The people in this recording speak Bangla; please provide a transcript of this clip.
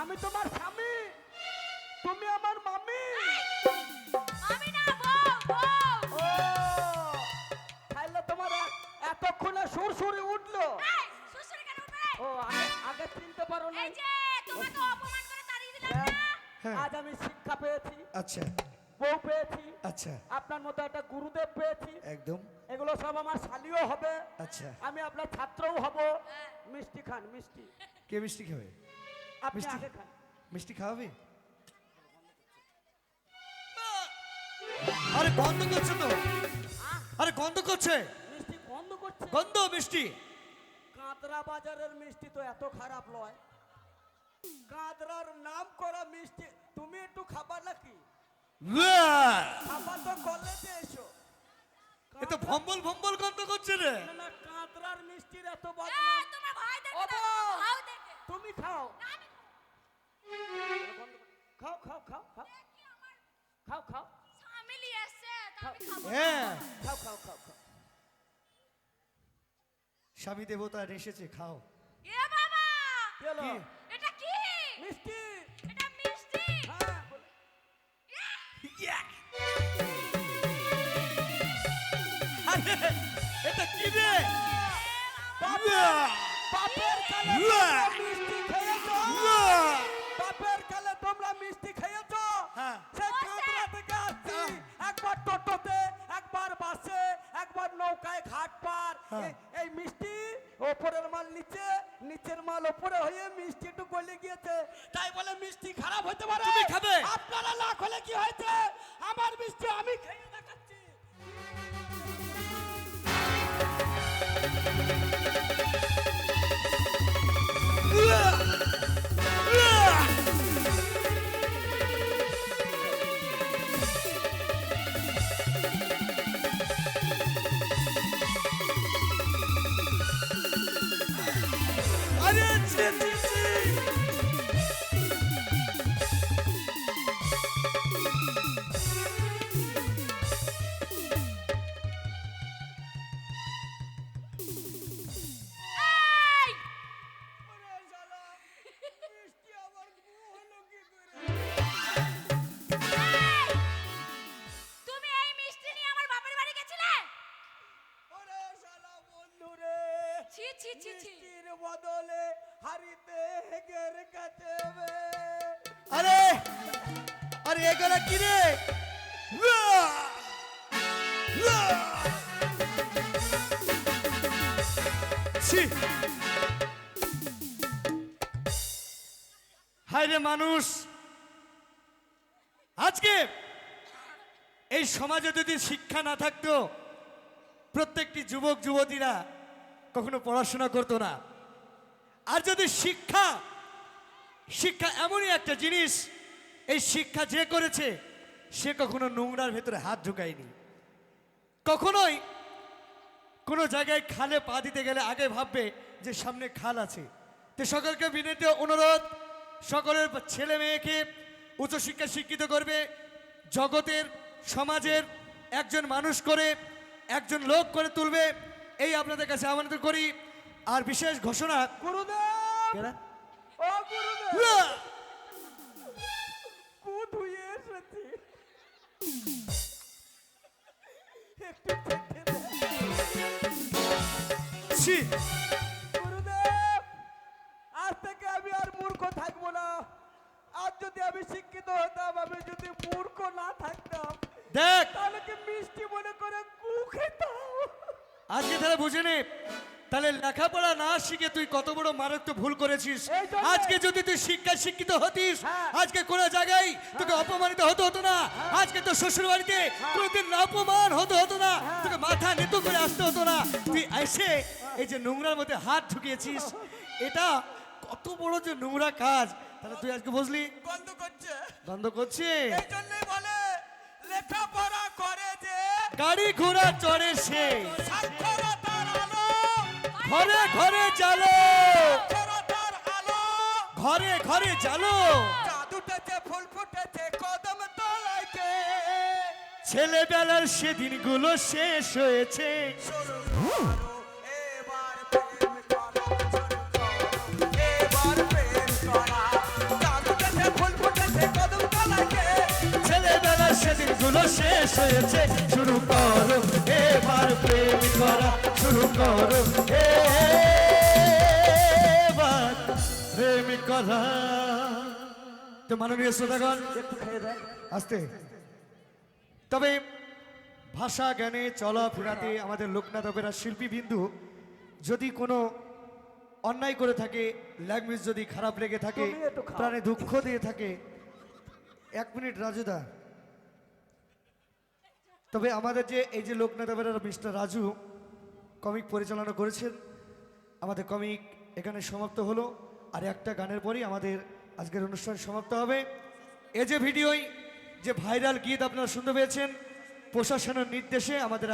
আমি তোমার স্বামী। তুমি আমার মামি। আমি না বউ বউ। ও তাহলে তোমার এতক্ষণে সুর সুরে উঠল। এই কেন উঠবে ও আগে আগে চিনতে পারো না এই যে তুমি তো অপমান করে তাড়িয়ে দিলে না? হ্যাঁ। আজ আমি শিক্ষা পেয়েছি। আচ্ছা। বউ পেয়েছি। আচ্ছা। আপনার মতো একটা গুরুদেব পেয়েছি। একদম। এগুলো সব আমার শালিও হবে। আচ্ছা। আমি আপনার ছাত্রও হব। মিষ্টি খান মিষ্টি। কে মিষ্টি খাবে? মিষ্টি? মিষ্টি খাওয়াবি আরে গন্ধ করছে তো আরে গন্ধ করছে মিষ্টি বন্ধ করছে গন্ধ মিষ্টি কাঁদরা বাজারের মিষ্টি তো এত খারাপ নয় কাঁদরার নাম করা মিষ্টি তুমি একটু খাবার নাকি! খাবার তো কলেজে এসো এ তো ভম্বল ভম্বল গন্ধ করছে রে না, মিষ্টির এত বদনাম তুমি খাও না, খাও হ্যাঁ খাও খাও খাও খাও স্বামী দেবতা এসেছে খাও। এ বাবা! কি? হলো? কি? এটা কি? মিষ্টি। এটা মিষ্টি! হ্যাঁ আরে, এটা কি রে? বাপের কালে এই- এই মিষ্টি ওপরের মাল নিচে নিচের মাল ওপরে হয়ে মিষ্টি একটু গলে গিয়েছে। তাই বলে মিষ্টি খারাপ হতে পারে। আপনারা লাখ হলে কি হয়েছে? আমার মিষ্টি আমি খেয়ে ছি ছি ছি ছি। বদলে আরে আরে এগুলা কি রে উয়াহ! উয়াহ! হায় মানুষ আজকে এই সমাজে যদি শিক্ষা না থাকতো, প্রত্যেকটি যুবক, যুবতীরা কখনো পড়াশোনা করতো না। আর যদি শিক্ষা শিক্ষা এমনই একটা জিনিস, এই শিক্ষা যে করেছে, সে কখনো নোংরার ভেতরে হাত ঢুকায়নি। কখনোই কোনো জায়গায় খালে পা দিতে গেলে আগে ভাববে যে সামনে খাল আছে। তো সকলকে বিনীত অনুরোধ, সকলের ছেলে মেয়েকে উচ্চশিক্ষা শিক্ষিত করবে, জগতের, সমাজের একজন মানুষ করে, একজন লোক করে তুলবে, এই আপনাদের কাছে আমন্ত্রণ করি। আর বিশেষ ঘোষণা গুরুদেব? ও গুরুদেব! কুদ হয়ে এসেছি। একটু চেখে ছি! গুরুদেব! আজ থেকে আমি আর মূর্খ থাকব না। আজ যদি আমি শিক্ষিত হতাম আমি যদি মূর্খ না থাকতাম দেখ! তাহলে কি মিষ্টি মনে করে কু খেতাম? আজকে তাহলে বুঝে নে। তাহলে লেখাপড়া না শিখে তুই কত বড় মারাত্মক ভুল করেছিস? আজকে যদি তুই শিক্ষায় শিক্ষিত হতিস হ্যাঁ। আজকে কোন জায়গায় তোকে অপমানিত হতে হতো না। আজকে তোর শ্বশুর বাড়িতে কোনোদিন অপমান হতে হতো না। তোকে মাথা নিতু করে আসতে হতো না। তুই এসে এই যে নোংরার মধ্যে হাত ঢুকিয়েছিস এটা কত বড় যে নোংরা কাজ। তাহলে তুই আজকে বুঝলি? বন্ধ করছে। বন্ধ করছে? এই জন্যই বলে লেখাপড়া করে যে গাড়ি ঘোড়া চড়ে সে। সাক্ষরতার আলো ঘরে ঘরে চালো ঘরে ঘরে চালো ফুল ফুটেছে কদম সেদিনগুলো শেষ হয়েছে। ছেলেবেলার সেদিনগুলো শেষ হয়েছে। শুরু করো। প্রেম করা শুরু করো। প্রেম করা। তো মাননীয় শ্রোতাগণ একটু খেয়ে দেয় আসতে। তবে ভাষা জ্ঞানে চলাফেরাতে আমাদের লোকনাথ অপেরা শিল্পী বিন্দু যদি কোনো অন্যায় করে থাকে ল্যাঙ্গুয়েজ যদি খারাপ লেগে থাকে। প্রাণে দুঃখ দিয়ে থাকে এক মিনিট রাজুদা তবে আমাদের যে, এই যে লোকনাথ অপেরার মিস্টার রাজু কমিক পরিচালনা করেছেন, আমাদের কমিক এখানে সমাপ্ত হলো। আর একটা গানের পরই আমাদের আজকের অনুষ্ঠান সমাপ্ত হবে। এই যে ভিডিওই যে ভাইরাল গীত আপনারা শুনতে পেয়েছেন, প্রশাসনের নির্দেশে আমাদের